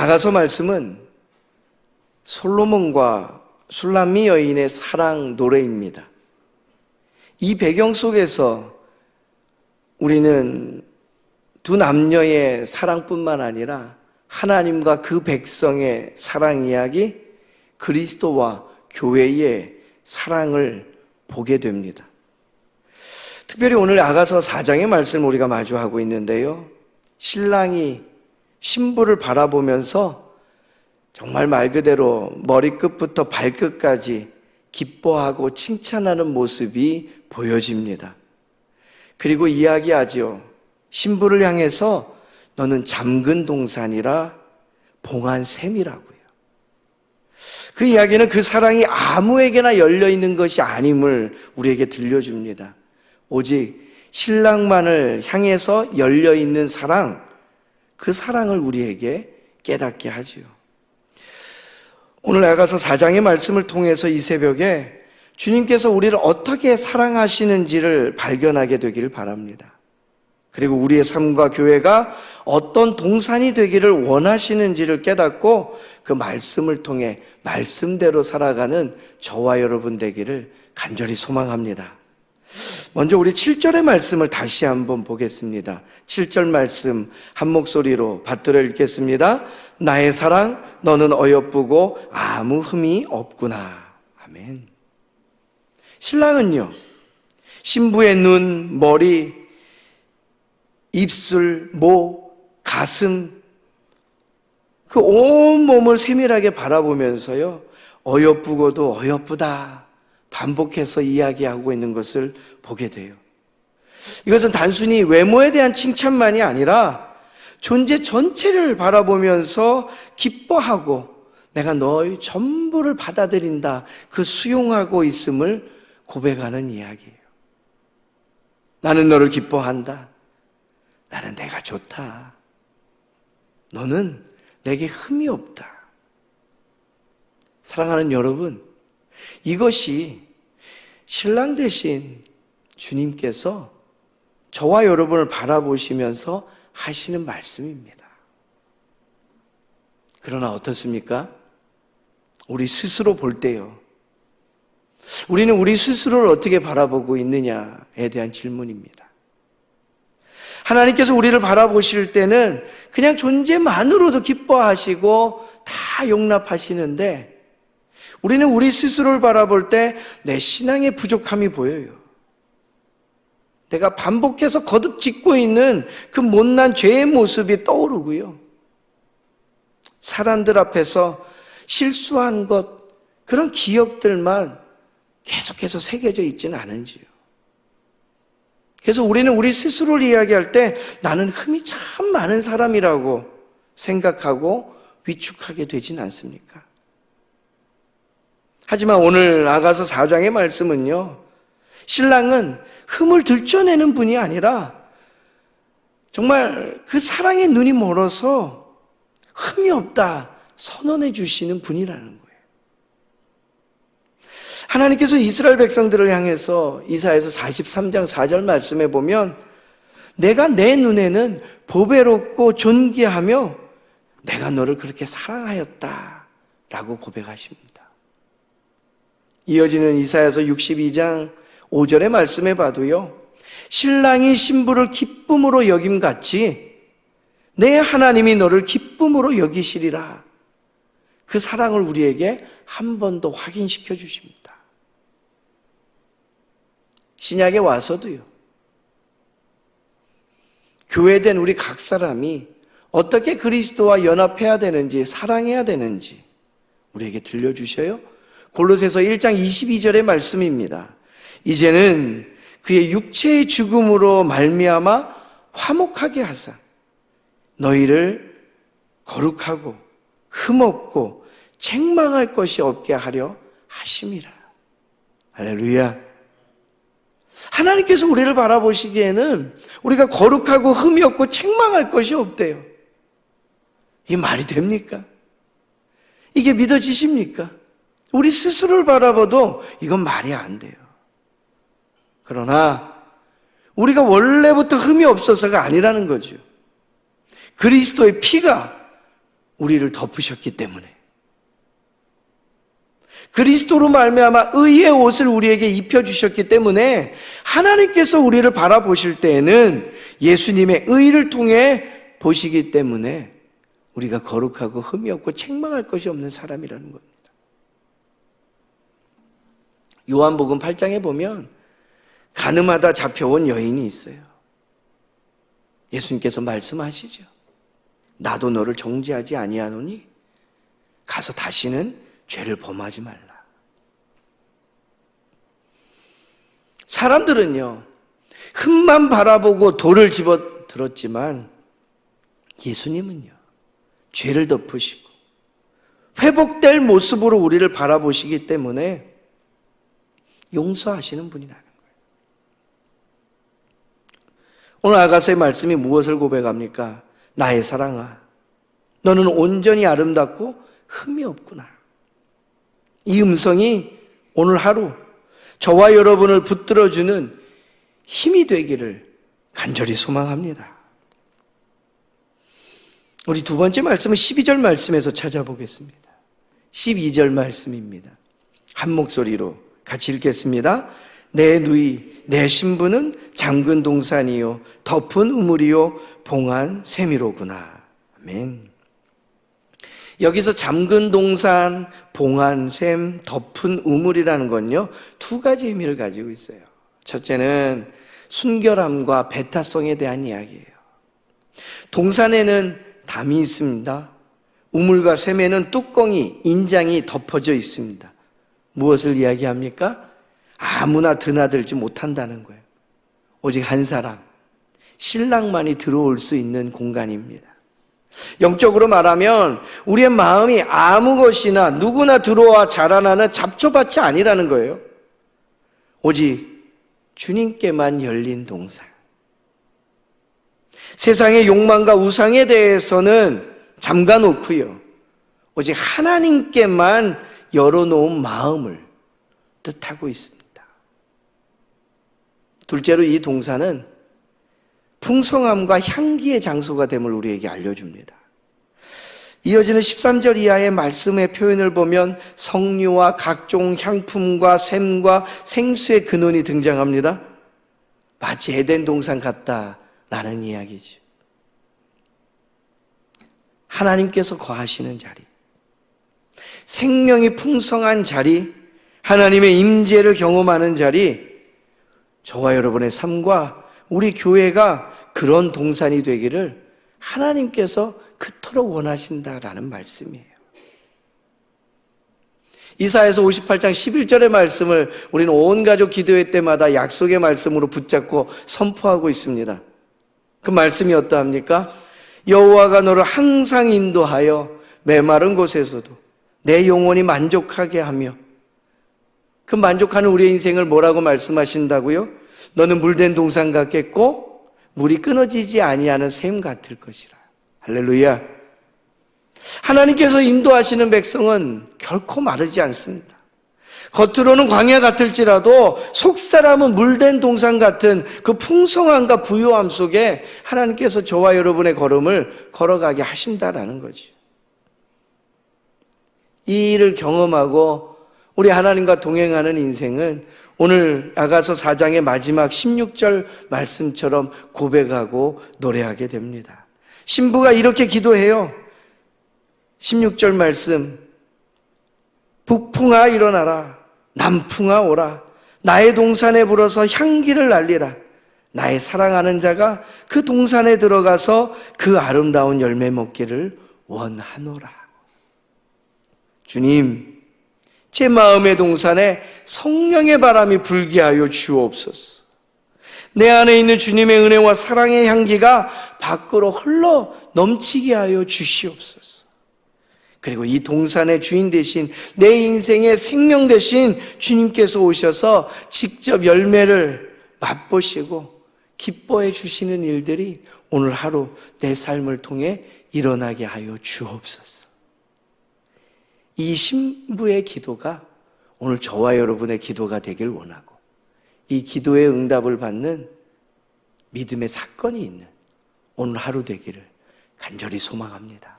아가서 말씀은 솔로몬과 술람미 여인의 사랑 노래입니다. 이 배경 속에서 우리는 두 남녀의 사랑뿐만 아니라 하나님과 그 백성의 사랑 이야기, 그리스도와 교회의 사랑을 보게 됩니다. 특별히 오늘 아가서 4장의 말씀을 우리가 마주하고 있는데요. 신랑이 신부를 바라보면서 정말 말 그대로 머리끝부터 발끝까지 기뻐하고 칭찬하는 모습이 보여집니다. 그리고 이야기하죠. 신부를 향해서 너는 잠근 동산이라 봉한 샘이라고요. 그 이야기는 그 사랑이 아무에게나 열려 있는 것이 아님을 우리에게 들려줍니다. 오직 신랑만을 향해서 열려 있는 사랑, 그 사랑을 우리에게 깨닫게 하지요. 오늘 나가서 4장의 말씀을 통해서 이 새벽에 주님께서 우리를 어떻게 사랑하시는지를 발견하게 되기를 바랍니다. 그리고 우리의 삶과 교회가 어떤 동산이 되기를 원하시는지를 깨닫고 그 말씀을 통해 말씀대로 살아가는 저와 여러분 되기를 간절히 소망합니다. 먼저 우리 7절의 말씀을 다시 한번 보겠습니다. 7절 말씀 한 목소리로 받들어 읽겠습니다. 나의 사랑, 너는 어여쁘고 아무 흠이 없구나. 아멘. 신랑은요, 신부의 눈, 머리, 입술, 목, 가슴, 그 온 몸을 세밀하게 바라보면서요, 어여쁘고도 어여쁘다. 반복해서 이야기하고 있는 것을 보게 돼요. 이것은 단순히 외모에 대한 칭찬만이 아니라 존재 전체를 바라보면서 기뻐하고 내가 너의 전부를 받아들인다. 그 수용하고 있음을 고백하는 이야기예요. 나는 너를 기뻐한다. 나는 내가 좋다. 너는 내게 흠이 없다. 사랑하는 여러분, 이것이 신랑 대신 주님께서 저와 여러분을 바라보시면서 하시는 말씀입니다. 그러나 어떻습니까? 우리 스스로 볼 때요. 우리는 우리 스스로를 어떻게 바라보고 있느냐에 대한 질문입니다. 하나님께서 우리를 바라보실 때는 그냥 존재만으로도 기뻐하시고 다 용납하시는데 우리는 우리 스스로를 바라볼 때 내 신앙의 부족함이 보여요. 내가 반복해서 거듭 짓고 있는 그 못난 죄의 모습이 떠오르고요. 사람들 앞에서 실수한 것, 그런 기억들만 계속해서 새겨져 있지는 않은지요. 그래서 우리는 우리 스스로를 이야기할 때 나는 흠이 참 많은 사람이라고 생각하고 위축하게 되진 않습니까? 하지만 오늘 아가서 4장의 말씀은요, 신랑은 흠을 들춰내는 분이 아니라 정말 그 사랑의 눈이 멀어서 흠이 없다 선언해 주시는 분이라는 거예요. 하나님께서 이스라엘 백성들을 향해서 이사에서 43장 4절 말씀에 보면 내가 내 눈에는 보배롭고 존귀하며 내가 너를 그렇게 사랑하였다 라고 고백하십니다. 이어지는 이사에서 62장 5절의 말씀에 봐도요. 신랑이 신부를 기쁨으로 여김 같이 내 하나님이 너를 기쁨으로 여기시리라. 그 사랑을 우리에게 한 번 더 확인시켜 주십니다. 신약에 와서도요. 교회된 우리 각 사람이 어떻게 그리스도와 연합해야 되는지, 사랑해야 되는지 우리에게 들려주셔요. 골로새서 1장 22절의 말씀입니다. 이제는 그의 육체의 죽음으로 말미암아 화목하게 하사 너희를 거룩하고 흠없고 책망할 것이 없게 하려 하심이라. 할렐루야. 하나님께서 우리를 바라보시기에는 우리가 거룩하고 흠이 없고 책망할 것이 없대요. 이게 말이 됩니까? 이게 믿어지십니까? 우리 스스로를 바라봐도 이건 말이 안 돼요. 그러나 우리가 원래부터 흠이 없어서가 아니라는 거죠. 그리스도의 피가 우리를 덮으셨기 때문에 그리스도로 말미암아 의의 옷을 우리에게 입혀 주셨기 때문에 하나님께서 우리를 바라보실 때에는 예수님의 의를 통해 보시기 때문에 우리가 거룩하고 흠이 없고 책망할 것이 없는 사람이라는 겁니다. 요한복음 8장에 보면 가늠하다 잡혀온 여인이 있어요. 예수님께서 말씀하시죠. 나도 너를 정죄하지 아니하노니 가서 다시는 죄를 범하지 말라. 사람들은요, 흠만 바라보고 돌을 집어 들었지만 예수님은요, 죄를 덮으시고 회복될 모습으로 우리를 바라보시기 때문에 용서하시는 분이라는 거예요. 오늘 아가서의 말씀이 무엇을 고백합니까? 나의 사랑아, 너는 온전히 아름답고 흠이 없구나. 이 음성이 오늘 하루 저와 여러분을 붙들어주는 힘이 되기를 간절히 소망합니다. 우리 두 번째 말씀은 12절 말씀에서 찾아보겠습니다. 12절 말씀입니다. 한 목소리로 같이 읽겠습니다. 내 누이, 내 신부는 잠근 동산이요, 덮은 우물이요, 봉한 세미로구나. 아멘. 여기서 잠근 동산, 봉한 샘, 덮은 우물이라는 건요, 두 가지 의미를 가지고 있어요. 첫째는 순결함과 배타성에 대한 이야기예요. 동산에는 담이 있습니다. 우물과 샘에는 뚜껑이, 인장이 덮어져 있습니다. 무엇을 이야기합니까? 아무나 드나들지 못한다는 거예요. 오직 한 사람, 신랑만이 들어올 수 있는 공간입니다. 영적으로 말하면 우리의 마음이 아무 것이나 누구나 들어와 자라나는 잡초밭이 아니라는 거예요. 오직 주님께만 열린 동산. 세상의 욕망과 우상에 대해서는 잠가 놓고요. 오직 하나님께만 열어놓은 마음을 뜻하고 있습니다. 둘째로 이 동산은 풍성함과 향기의 장소가 됨을 우리에게 알려줍니다. 이어지는 13절 이하의 말씀의 표현을 보면 성류와 각종 향품과 샘과 생수의 근원이 등장합니다. 마치 에덴 동산 같다라는 이야기죠. 하나님께서 거하시는 자리, 생명이 풍성한 자리, 하나님의 임재를 경험하는 자리, 저와 여러분의 삶과 우리 교회가 그런 동산이 되기를 하나님께서 그토록 원하신다라는 말씀이에요. 이사에서 58장 11절의 말씀을 우리는 온 가족 기도회 때마다 약속의 말씀으로 붙잡고 선포하고 있습니다. 그 말씀이 어떠합니까? 여호와가 너를 항상 인도하여 메마른 곳에서도 내 영혼이 만족하게 하며 그 만족하는 우리의 인생을 뭐라고 말씀하신다고요? 너는 물된 동산 같겠고 물이 끊어지지 아니하는 샘 같을 것이라. 할렐루야. 하나님께서 인도하시는 백성은 결코 마르지 않습니다. 겉으로는 광야 같을지라도 속 사람은 물된 동산 같은 그 풍성함과 부요함 속에 하나님께서 저와 여러분의 걸음을 걸어가게 하신다라는 거죠. 이 일을 경험하고 우리 하나님과 동행하는 인생은 오늘 아가서 4장의 마지막 16절 말씀처럼 고백하고 노래하게 됩니다. 신부가 이렇게 기도해요. 16절 말씀. 북풍아 일어나라. 남풍아 오라. 나의 동산에 불어서 향기를 날리라. 나의 사랑하는 자가 그 동산에 들어가서 그 아름다운 열매 먹기를 원하노라. 주님, 제 마음의 동산에 성령의 바람이 불게 하여 주옵소서. 내 안에 있는 주님의 은혜와 사랑의 향기가 밖으로 흘러 넘치게 하여 주시옵소서. 그리고 이 동산의 주인 대신 내 인생의 생명 대신 주님께서 오셔서 직접 열매를 맛보시고 기뻐해 주시는 일들이 오늘 하루 내 삶을 통해 일어나게 하여 주옵소서. 이 신부의 기도가 오늘 저와 여러분의 기도가 되길 원하고 이 기도의 응답을 받는 믿음의 사건이 있는 오늘 하루 되기를 간절히 소망합니다.